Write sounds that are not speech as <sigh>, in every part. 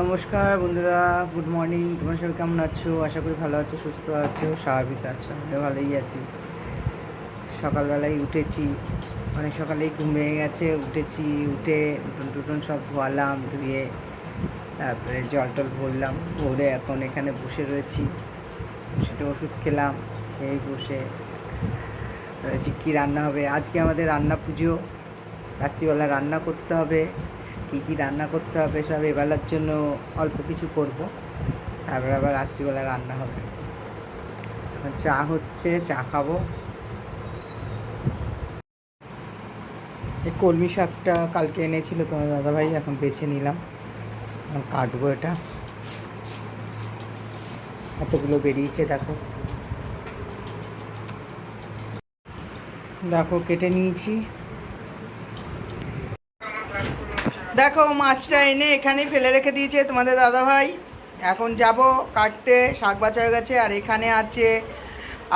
নমস্কার বন্ধুরা good morning তোমার সবাই কেমন আছো? আশা করি ভালো আছো, সুস্থ আছো, স্বাভাবিক আছো, আমিও ভালোই আছি। সকালবেলায় উঠেছি, অনেক সকালেই ঘুম ভেঙে গেছে, উঠেছি, উঠে উঠোন টুটন সব ধোয়ালাম, ধুয়ে তারপরে জল টল ভরলাম, ভরে এখন এখানে বসে রয়েছি। সেটা ওষুধ খেলাম, খেয়ে বসে রয়েছি, কী রান্না হবে? আজকে আমাদের রান্না পুজো, রাত্রিবেলা রান্না করতে হবে। কী কী রান্না করতে হবে সব এবেলার জন্য অল্প কিছু করব। তারপর আবার রাত্রিবেলা রান্না হবে। চা হচ্ছে, চা খাব। এই কলমি শাকটা কালকে এনেছিল তোমার দাদাভাই, এখন বেছে নিলাম। কাটবো এটা। এতগুলো বেরিয়েছে দেখো। দেখো, কেটে নিয়েছি। দেখো, মাছটা এনে এখানেই ফেলে রেখে দিয়েছে তোমাদের দাদাভাই। এখন যাব কাটতে, শাক বাছা হয়ে গেছে, আর এখানে আছে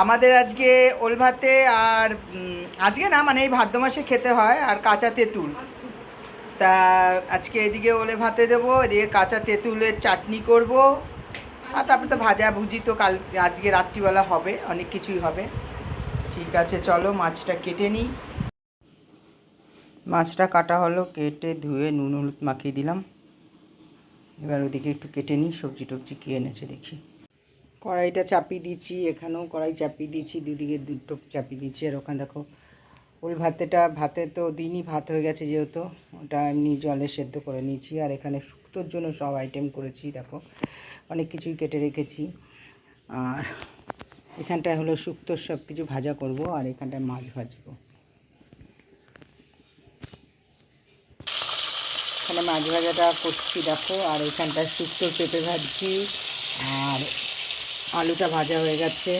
আমাদের আজকে ওল ভাতে আর আজকে না মানে এই ভাদ্র মাসে খেতে হয়, আর কাঁচা তেঁতুল। তা আজকে এদিকে ওলে ভাতে দেবো, এদিকে কাঁচা তেঁতুলের চাটনি করব। আর তারপরে তো ভাজা ভুজি তো কাল, আজকে রাত্রিবেলা হবে, অনেক কিছুই হবে। ঠিক আছে, চলো মাছটা কেটে নিই। মাছটা কাটা হলো, কেটে ধুয়ে নুন হলুদ মাখিয়ে দিলাম। এবার ওদিকে একটু কেটে নিই, সবজি টবজি কী এনেছে দেখি। কড়াইটা চাপিয়ে দিচ্ছি এখানেও কড়াই চাপিয়ে দিচ্ছি দুদিকে দুটো চাপিয়ে দিচ্ছি আর ওখানে দেখো, ওই ভাতেটা, ভাতে তো দিনই ভাত হয়ে গেছে যেহেতু, ওটা এমনি জলে সেদ্ধ করে নিয়েছি। আর এখানে শুক্তোর জন্য সব আইটেম করেছি, দেখো, অনেক কিছুই কেটে রেখেছি। আর এখানটায় হলো শুক্তোর সব কিছু ভাজা করব, আর এখানটায় মাছ ভাজবো। এখানে মাছ ভাজাটা করছি, দেখো। আর এখানটায় শুক্তো পেঁপে ভাজছি। আর আলুটা ভাজা হয়ে গেছে।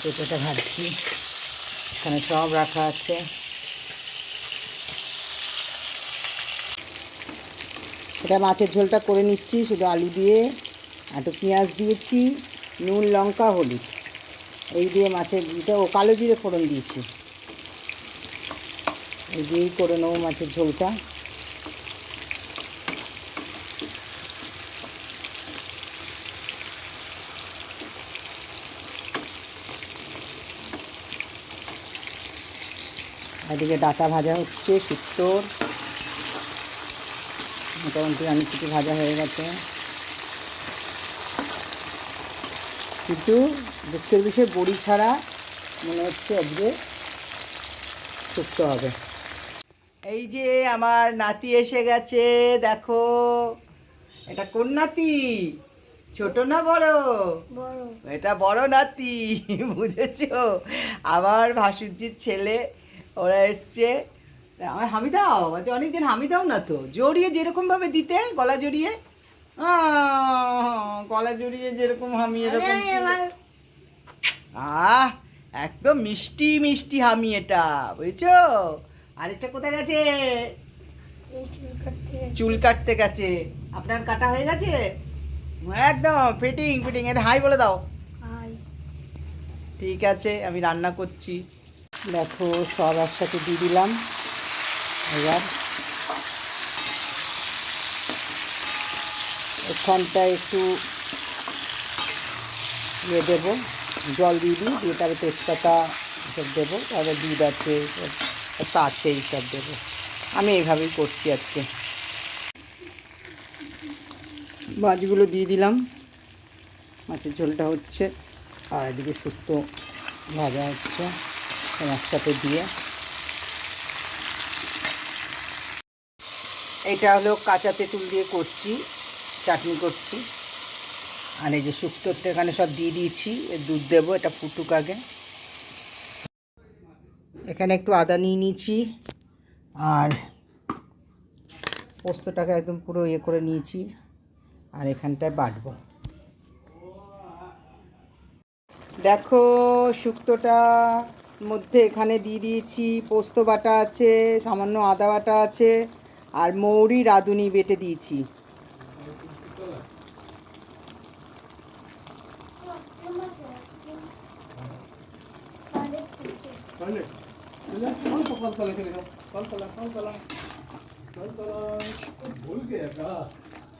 পেঁপেটা ভাজছি। এখানে সব রাখা আছে। এটা মাছের ঝোলটা করে নিচ্ছি, শুধু আলু দিয়ে। একটু পেঁয়াজ দিয়েছি, নুন, লঙ্কা, হলুদ। এই দিয়ে মাছের এটা ও কালো জিরে ফোড়ন দিয়েছি। এই দিয়েই করে নেব মাছের ঝোলটা। এদিকে ডাটা ভাজা হচ্ছে শুক্তোর মোটামুটি অনেক কিছু ভাজা হয়ে গেছে। কিন্তু দুঃখের বিষয়ে বড়ি ছাড়া মনে হচ্ছে আজকে শুক্তো হবে। এই যে আমার নাতি এসে গেছে দেখো। এটা কোন নাতি? ছোট না বড়। এটা বড় নাতি <laughs> বুঝেছ? আমার ভাসুরজির ছেলে ওরা এসছে। তা আমার হামি দাও বলছে অনেকদিন হামি দাও না তো। জড়িয়ে যেরকমভাবে দিতে গলা জড়িয়ে গলা জড়িয়ে যেরকম হামি এরকম আহ একদম মিষ্টি মিষ্টি হামি এটা বুঝছ? আরেকটা কোথায় গেছে? চুল কাটতে গেছে। আপনার কাটা হয়ে গেছে? একদম ফিটিং ফিটিং এটা হাই বলে দাও। ঠিক আছে আমি রান্না করছি। দেখো সব একসাথে দিয়ে দিলাম। এবার এখানটায় একটু ইয়ে দেবো, জল দিয়ে দিই, দিয়ে তারপরে তেজপাতা সব দেবো, তারপরে দুধ আছে, একটা আছে এইসব দেবো। আমি এইভাবেই করছি আজকে। মাছগুলো দিয়ে দিলাম। মাছের ঝোলটা হচ্ছে, আর এদিকে সুস্থ ভাজা হচ্ছে। একসাথে দিয়ে। এটা হলো কাঁচা তেঁতুল দিয়ে করছি, চাটনি করছি। আর এই যে শুক্তোরটা এখানে সব দিয়ে দিয়েছি দুধ দেবো, এটা ফুটুক আগে। এখানে একটু আদা নিয়ে নিয়েছি, আর পোস্তটাকে একদম পুরো ইয়ে করে নিয়েছি, আর এখানটায় বাটবো। দেখো শুক্তোটা মধ্যে এখানে দিয়ে দিয়েছি, পোস্ত বাটা আছে, সামান্য আদা বাটা আছে, আর মৌরি রাঁধুনি বেটে দিয়েছি।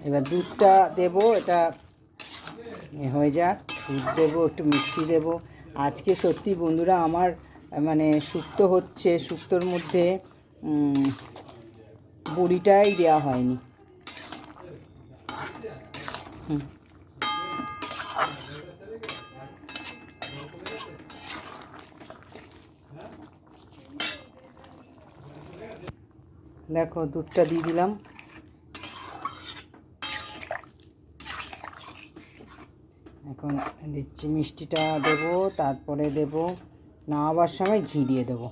এবার দুধটা দেব, এটা হয়ে যাক। দুধ দেবো, একটু মিষ্টি দেবো। আজকে সত্যি বন্ধুরা আমার মানে শুক্তো হচ্ছে, শুক্তোর মধ্যে বড়িটাই দেওয়া হয়নি। দেখো, দুধটা দিয়ে দিলাম। এখন দিচ্ছি, মিষ্টিটা দেবো, তারপরে দেবো। নামাবার সময় ঘি দিয়ে দেবো।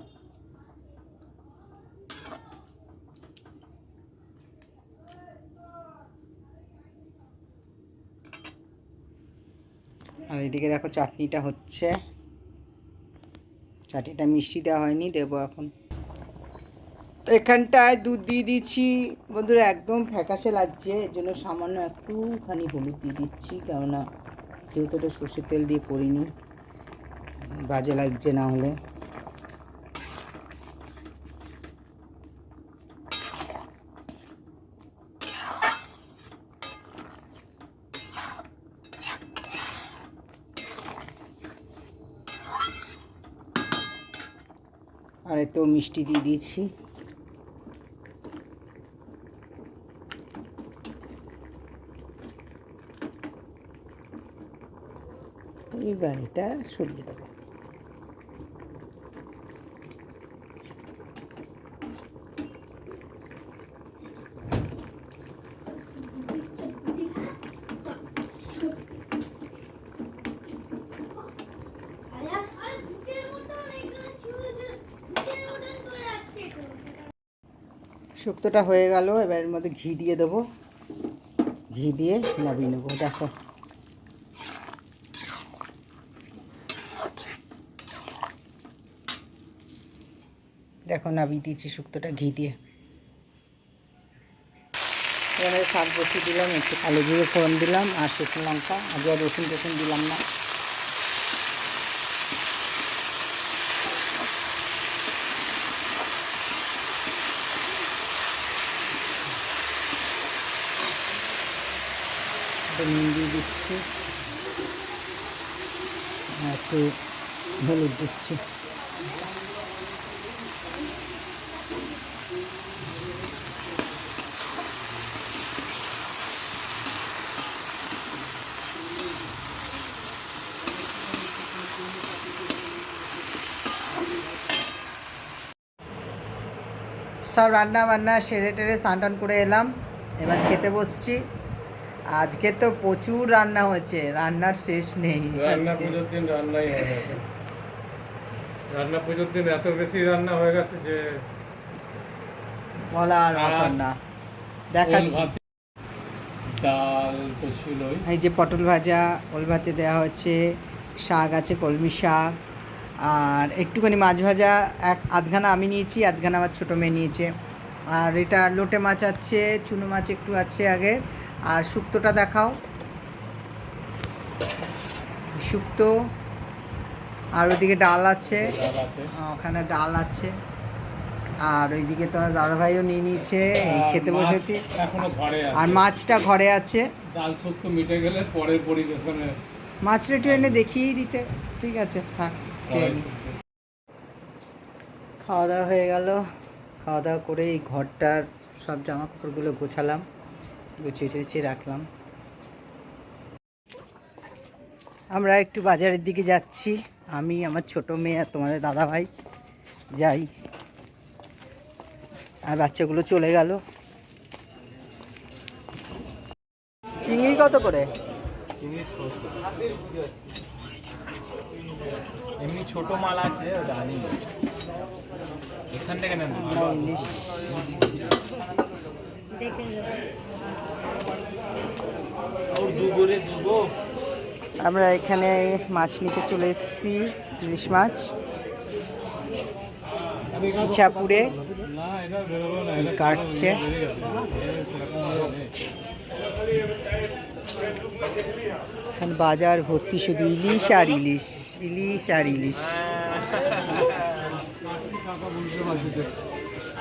আর এদিকে দেখো চাটনিটা হচ্ছে। চাটনিটা মিষ্টি দেওয়া হয়নি, দেবো এখন। এখানটায় দুধ দিয়ে দিচ্ছি। বন্ধুরা, একদম ফ্যাকাশে লাগছে, এর জন্য সামান্য একটুখানি হলুদ দিয়ে দিচ্ছি, কেননা যেহেতু এটা সর্ষের তেল দিয়ে করিনি। বাজে লাগছে না হলে। আর এতো মিষ্টি দিয়ে দিয়েছি। এইবার এটা সরিয়ে দেবো। শুক্তোটা হয়ে গেল, এবার এর মধ্যে ঘি দিয়ে দেবো। ঘি দিয়ে নামিয়ে নেব, দেখো। দেখো, নামিয়ে দিয়েছি শুক্তোটা ঘি দিয়ে। এবারে শাক বসিয়ে দিলাম, একটু কালো জিরে ফোড়ন দিলাম, আর শুকনো লঙ্কা আগে রসুন টসুন দিলাম না। একটু নুন দিয়ে দিচ্ছি। একটু হলুদ দিচ্ছি। সব রান্না বান্না সেরে টেরে স্নান টান করে এলাম। এবার খেতে বসছি। আজকে তো প্রচুর রান্না হয়েছে রান্নার শেষ নেই রান্না পুজোর দিন রান্নাই হয়ে গেছে। রান্না পুজোর দিন এত বেশি রান্না হয়ে গেছে যে বলা আর শাক, মতন না। দেখাচ্ছি। ডাল তো ছিলই এই যে পটল ভাজা ওল ভাতে দেওয়া হচ্ছে শাক আছে কলমি শাক আর একটুখানি মাছ ভাজা এক আধখানা আমি নিয়েছি আধখানা আমার ছোটো মেয়ে নিয়েছে। আর এটা লোটে মাছ আছে চুনো মাছ একটু আছে আগে। আর শুক্তোটা দেখাও। শুক্তো আর ওইদিকে ডাল আছে। ওখানে ডাল আছে। আর ওইদিকে তোমার দাদাভাইও নিয়ে নিয়েছে খেতে বসেছি। এখনও ঘরে আর মাছটা ঘরে আছে। ডাল শুক্তো মিটে গেলে পরের পরিবেশনে মাছটা একটু এনে দেখিয়েই দিতে। ঠিক আছে থাক খাওয়া দাওয়া হয়ে গেল। খাওয়া দাওয়া করে এই ঘরটার সব জামা কাপড়গুলো গোছালাম। গুছিয়ে টুছিয়ে রাখলাম। আমরা একটু বাজারের দিকে যাচ্ছি। আমি আমার ছোট মেয়ে আর তোমাদের দাদা ভাই যাই। আর বাচ্চাগুলো চলে গেল। চিংড়ি কত করে? চিংড়ি এমনি ছোট মাল আছে এখান থেকে নেন আমরা এখানে মাছ নিতে চলে এসেছি, ইলিশ মাছ। ইচ্ছাপুরে কাটছে। এখানে বাজার ভর্তি শুধু ইলিশ আর ইলিশ ইলিশ আর ইলিশ।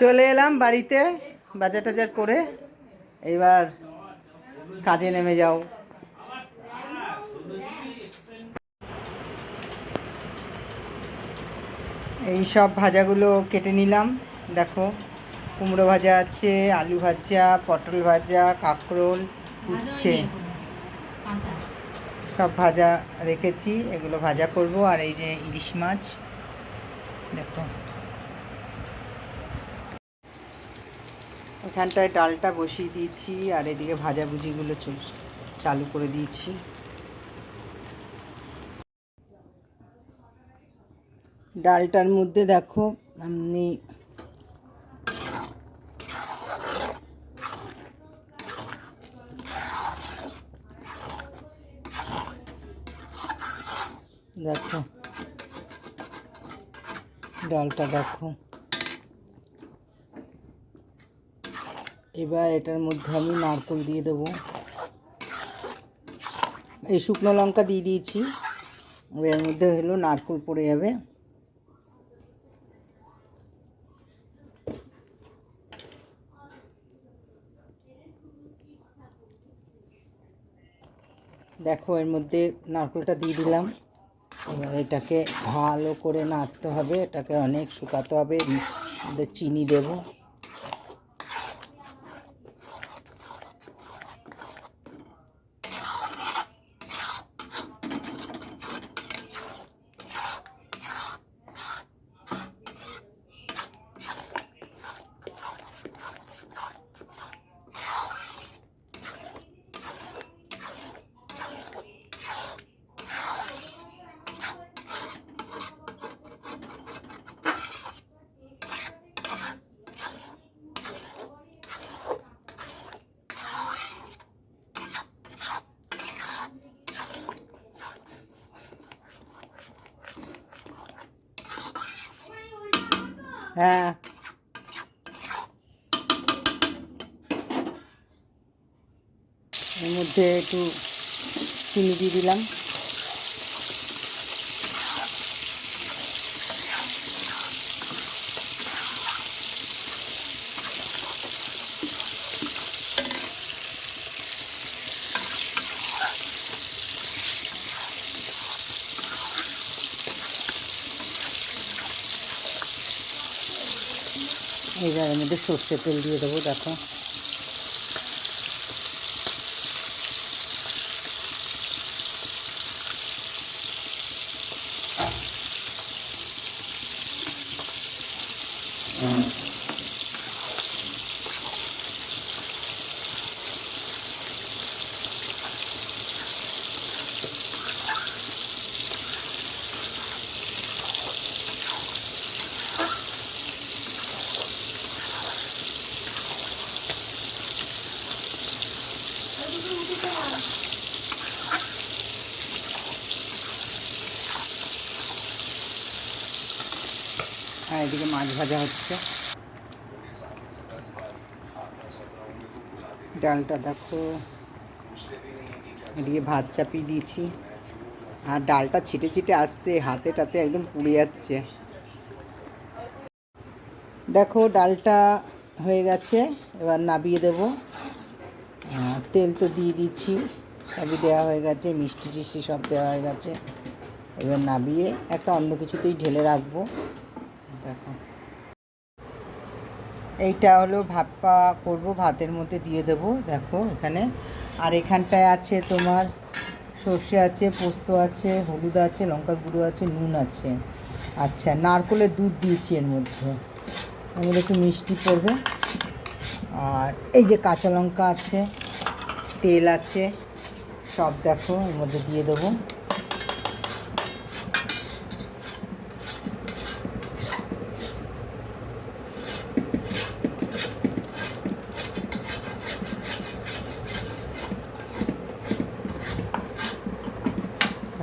চলে এলাম বাড়িতে বাজার টাজার করে। এবার কাজে নেমে যাও। এই সব ভাজাগুলো কেটে নিলাম। দেখো কুমড়ো ভাজা আছে আলু ভাজা পটল ভাজা কাঁকরোল উচ্ছে। সব ভাজা রেখেছি এগুলো ভাজা করব। আর এই যে ইলিশ মাছ এখানটায় ডালটা বসিয়ে দিয়েছি, আর এদিকে ভাজাভুজিগুলো চালু করে দিয়েছি। ডালটার মধ্যে দেখো, আমি দেখো ডালটা দেখো। এবার এটার মধ্যে আমি নারকেল দিয়ে দেবো। এই শুকনো লঙ্কা দিয়ে দিয়েছি। এর মধ্যে হলো নারকেল পড়ে যাবে। দেখো এর মধ্যে নারকেলটা দিয়ে দিলাম। এবার এটাকে ভালো করে নাড়তে হবে এটাকে অনেক শুকাতে হবে। চিনি দেবো। হ্যাঁ। এর মধ্যে একটু চিনি দিয়ে দিলাম এবার এর সর্ষে তেল দিয়ে দেবো দেখো। আর এদিকে মাছ ভাজা হচ্ছে। ডালটা দেখো। এদিকে ভাত চাপিয়ে দিয়েছি। আর ডালটা ছিটে ছিটে আসছে, হাতে টাতে একদম পুড়ে যাচ্ছে। দেখো, ডালটা হয়ে গেছে, এবার নাবিয়ে দেবো। তেল তো দিয়ে দিচ্ছি সবই দেওয়া হয়ে গেছে, মিষ্টি টিষ্টি সব দেওয়া হয়ে গেছে। এবার নাবিয়ে একটা অন্য কিছুতেই ঢেলে রাখব। দেখো। এইটা হলো ভাপা করব, ভাতের মধ্যে দিয়ে দেবো, দেখো এখানে। আর এখানটায় আছে তোমার সর্ষে আছে, পোস্ত আছে, হলুদ আছে, লঙ্কার গুঁড়ো আছে, নুন আছে। আচ্ছা নারকলের দুধ দিয়েছি এর মধ্যে। এর একটু মিষ্টি পড়বে। আর এই যে কাঁচা লঙ্কা আছে, তেল আছে, সব দেখো এর মধ্যে দিয়ে দেবো।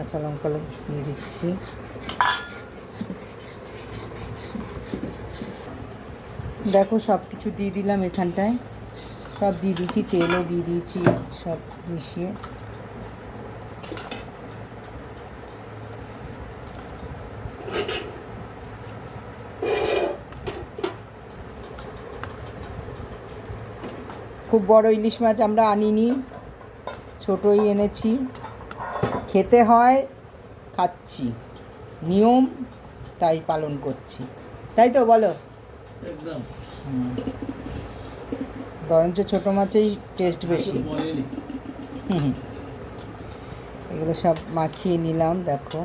কাঁচা লঙ্কা দিয়ে দিচ্ছি দেখো সব কিছু দিয়ে দিলাম এখানটায়। সব দিয়ে দিচ্ছি তেলও দিয়ে দিয়েছি, সব মিশিয়ে। খুব বড় ইলিশ মাছ আমরা আনিনি, ছোটোই এনেছি। খেতে হয় খাচ্ছি। নিয়ম তাই পালন করছি। তাই তো বলো? একদম। বরঞ্চ ছোটো মাছেই টেস্ট বেশি। হুম। এগুলো সব মাখিয়ে নিলাম দেখো।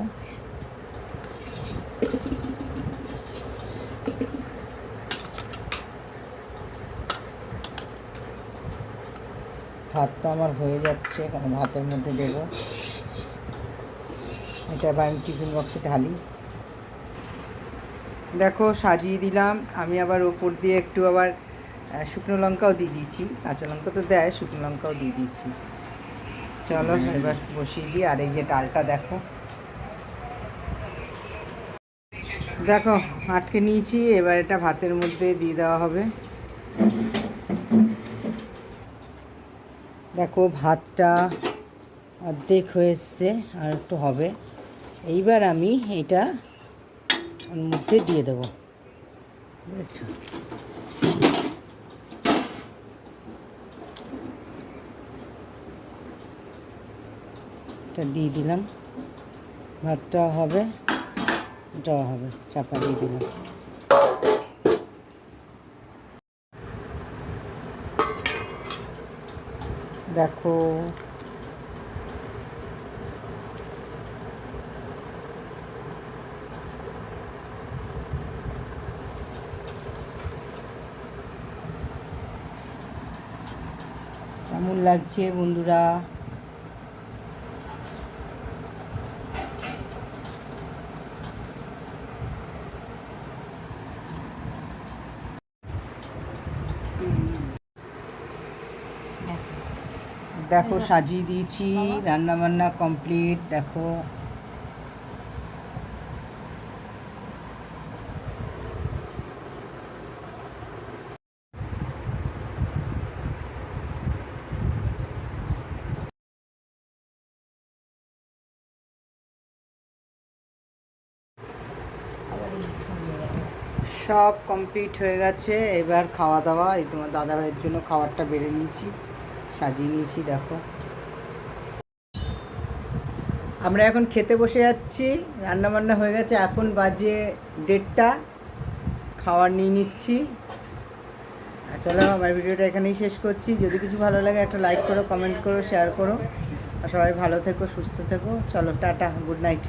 ভাত তো আমার হয়ে যাচ্ছে কারণ ভাতের মধ্যে দেবো। এটা আবার আমি টিফিন বক্সে ঢালি। দেখো সাজিয়ে দিলাম। আমি আবার ওপর দিয়ে একটু আবার শুকনো লঙ্কাও দিয়ে দিয়েছি। কাঁচা লঙ্কা তো দেয় শুকনো লঙ্কাও দিয়ে দিয়েছি। চলো এবার বসিয়ে দিই। আর এই যে ডালটা দেখো। দেখো আটকে নিয়েছি। এবার এটা ভাতের মধ্যে দিয়ে দেওয়া হবে। দেখো ভাতটা অর্ধেক হয়ে এসছে আর একটু হবে। এইবার আমি এটা ওর মধ্যে দিয়ে দেবো। এটা দিয়ে দিলাম। ভাতটাও হবে, এটাও হবে, চাপা দিয়ে দিলাম। দেখো কেমন লাগছে বন্ধুরা? দেখো সাজিয়ে দিয়েছি রান্না বান্না কমপ্লিট দেখো। সব কমপ্লিট হয়ে গেছে। এবার খাওয়া দাওয়া, এই তোমার দাদা ভাইয়ের জন্য খাবারটা বেড়ে নিয়েছি, সাজিয়ে নিয়েছি, দেখো। আমরা এখন খেতে বসে যাচ্ছি রান্না বান্না হয়ে গেছে, এখন বাজে দেড়টা খাবার নিয়ে নিচ্ছি। চলো, আমার ভিডিওটা এখানেই শেষ করছি। যদি কিছু ভালো লাগে, একটা লাইক করো কমেন্ট করো শেয়ার করো। আর সবাই ভালো থেকো, সুস্থ থেকো। চলো, টাটা গুড নাইট